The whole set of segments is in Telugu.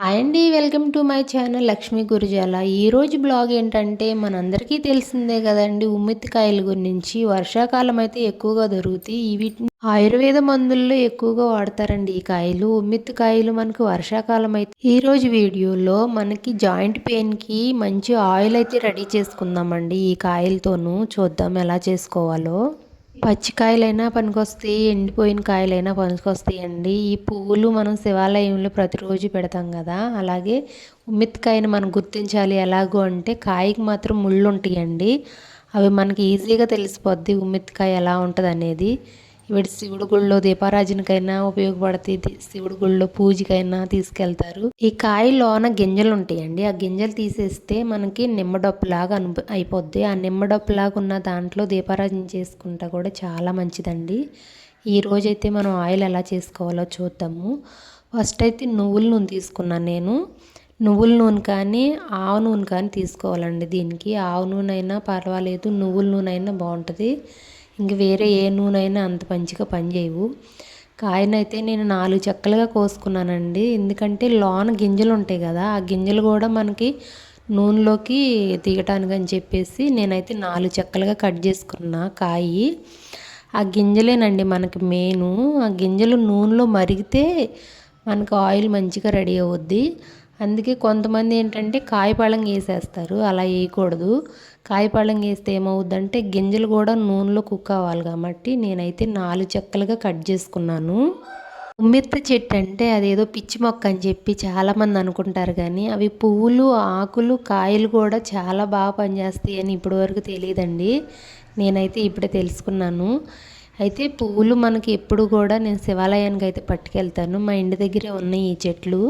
హాయ్ అండి welcome to my channel Lakshmi Gurujala. ఈరోజు బ్లాగ్ ఏంటంటే మనందరికీ తెలిసిందే కదండి ఉమ్మెత్తికాయల గురించి. వర్షాకాలం అయితే ఎక్కువగా దొరుకుతాయి. వీటిని ఆయుర్వేద మందుల్లో ఎక్కువగా వాడతారండి ఈ కాయలు. ఉమ్మెత్తికాయలు మనకు వర్షాకాలం అయితే. ఈ రోజు వీడియోలో మనకి జాయింట్ పెయిన్కి మంచి ఆయిల్ అయితే రెడీ చేసుకుందామండి ఈ కాయలతోనూ. చూద్దాం ఎలా చేసుకోవాలో. పచ్చికాయలైనా పనికొస్తాయి ఎండిపోయిన కాయలైనా పనికొస్తాయండి ఈ పువ్వులు మనం శివాలయంలో ప్రతిరోజు పెడతాం కదా అలాగే ఉమ్మిత్కాయని మనం గుర్తించాలి ఎలాగో అంటే కాయకి మాత్రం ముళ్ళు ఉంటాయండి అవి మనకి ఈజీగా తెలిసిపోద్ది ఉమ్మిత్కాయ ఎలా ఉంటుంది అనేది ఇవి శివుడి గుళ్ళో దీపారాజనకైనా ఉపయోగపడుతుంది శివుడి గుళ్ళో పూజకైనా తీసుకెళ్తారు. ఈ కాయ లోన గింజలు ఉంటాయండి ఆ గింజలు తీసేస్తే మనకి నిమ్మడొప్పలాగా అను అయిపోద్ది. ఆ నిమ్మడొప్పలాగా ఉన్న దాంట్లో దీపారాజన చేసుకుంటా కూడా చాలా మంచిదండి. ఈ రోజైతే మనం ఆయిల్ ఎలా చేసుకోవాలో చూద్దాము. ఫస్ట్ అయితే నువ్వుల నూనె తీసుకున్నాను నేను. నువ్వుల నూనె కానీ ఆవు నూనె కానీ తీసుకోవాలండి దీనికి. ఆవు నూనె అయినా పర్వాలేదు నువ్వుల నూనె అయినా బాగుంటుంది. ఇంక వేరే ఏ నూనె అయినా అంత మంచిగా పనిచేయవు. కాయనైతే నేను నాలుగు చెక్కలుగా కోసుకున్నానండి. ఎందుకంటే లోన గింజలు ఉంటాయి కదా ఆ గింజలు కూడా మనకి నూనెలోకి దిగటానికి అని చెప్పేసి నేనైతే నాలుగు చెక్కలుగా కట్ చేసుకున్నా కాయి. ఆ గింజలేనండి మనకి మెయిన్. ఆ గింజలు నూనెలో మరిగితే మనకు ఆయిల్ మంచిగా రెడీ అవుద్ది. అందుకే కొంతమంది ఏంటంటే కాయపళం వేసేస్తారు అలా వేయకూడదు. కాయపళం వేస్తే ఏమవుద్దంటే గింజలు కూడా నూనెలో కుక్ అవ్వాలి కాబట్టి నేనైతే నాలుగు చెక్కలుగా కట్ చేసుకున్నాను. ఉమ్మెత్త చెట్టు అంటే అదేదో పిచ్చి మొక్క అని చెప్పి చాలామంది అనుకుంటారు కానీ అవి పువ్వులు ఆకులు కాయలు కూడా చాలా బాగా పనిచేస్తాయి అని ఇప్పటివరకు తెలియదండి. నేనైతే ఇప్పుడే తెలుసుకున్నాను. అయితే పువ్వులు మనకి ఎప్పుడు కూడా నేను శివాలయానికి అయితే పట్టుకెళ్తాను. మా ఇంటి దగ్గరే ఉన్నాయి ఈ చెట్లు.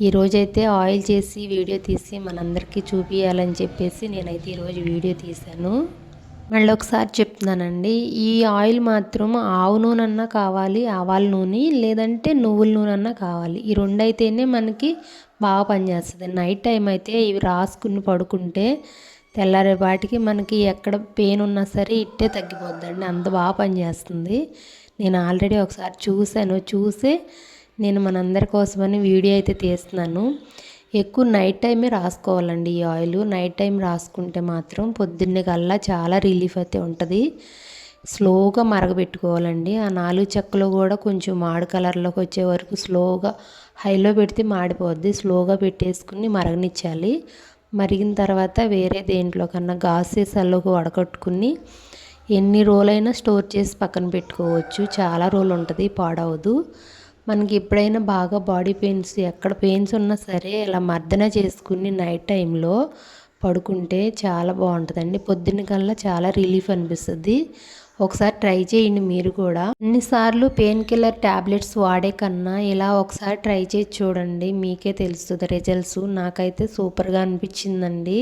ఈరోజైతే ఆయిల్ చేసి వీడియో తీసి మనందరికీ చూపించాలని చెప్పేసి నేనైతే ఈరోజు వీడియో తీశాను. మళ్ళీ ఒకసారి చెప్తున్నానండి ఈ ఆయిల్ మాత్రం ఆవు నూనె అన్నా కావాలి ఆవాల నూనె లేదంటే నువ్వుల నూనె అన్నా కావాలి. ఈ రెండు అయితేనే మనకి బాగా పనిచేస్తుంది. నైట్ టైం అయితే ఇవి రాసుకుని పడుకుంటే తెల్లారేపాటికి మనకి ఎక్కడ పెయిన్ ఉన్నా సరే ఇట్టే తగ్గిపోద్దండి. అంత బాగా పనిచేస్తుంది. నేను ఆల్రెడీ ఒకసారి చూశాను. చూసే నేను మనందరి కోసమని వీడియో అయితే తీస్తున్నాను. ఎక్కువ నైట్ టైమే రాసుకోవాలండి ఈ ఆయిల్. నైట్ టైం రాసుకుంటే మాత్రం పొద్దున్నే కల్లా చాలా రిలీఫ్ అయితే ఉంటుంది. స్లోగా మరగబెట్టుకోవాలండి. ఆ నాలుగు చెక్కలు కూడా కొంచెం మాడు కలర్లోకి వచ్చే వరకు స్లోగా హైలో పెడితే మాడిపోద్ది. స్లోగా పెట్టేసుకుని మరగనిచ్చాలి. మరిగిన తర్వాత వేరే దేంట్లో కన్నా గాసేసాల్లోకి వడకట్టుకుని ఎన్ని రోజులైనా స్టోర్ చేసి పక్కన పెట్టుకోవచ్చు. చాలా రోజులు ఉంటుంది పాడవదు. మనకి ఎప్పుడైనా బాగా బాడీ పెయిన్స్ ఎక్కడ పెయిన్స్ ఉన్నా సరే ఇలా మర్దన చేసుకుని నైట్ టైంలో పడుకుంటే చాలా బాగుంటుందండి. పొద్దున్న కల్లా చాలా రిలీఫ్ అనిపిస్తుంది. ఒకసారి ట్రై చేయండి మీరు కూడా. అన్నిసార్లు పెయిన్ కిల్లర్ ట్యాబ్లెట్స్ వాడే కన్నా ఇలా ఒకసారి ట్రై చేసి చూడండి. మీకే తెలుస్తుంది రిజల్ట్స్. నాకైతే సూపర్గా అనిపించిందండి.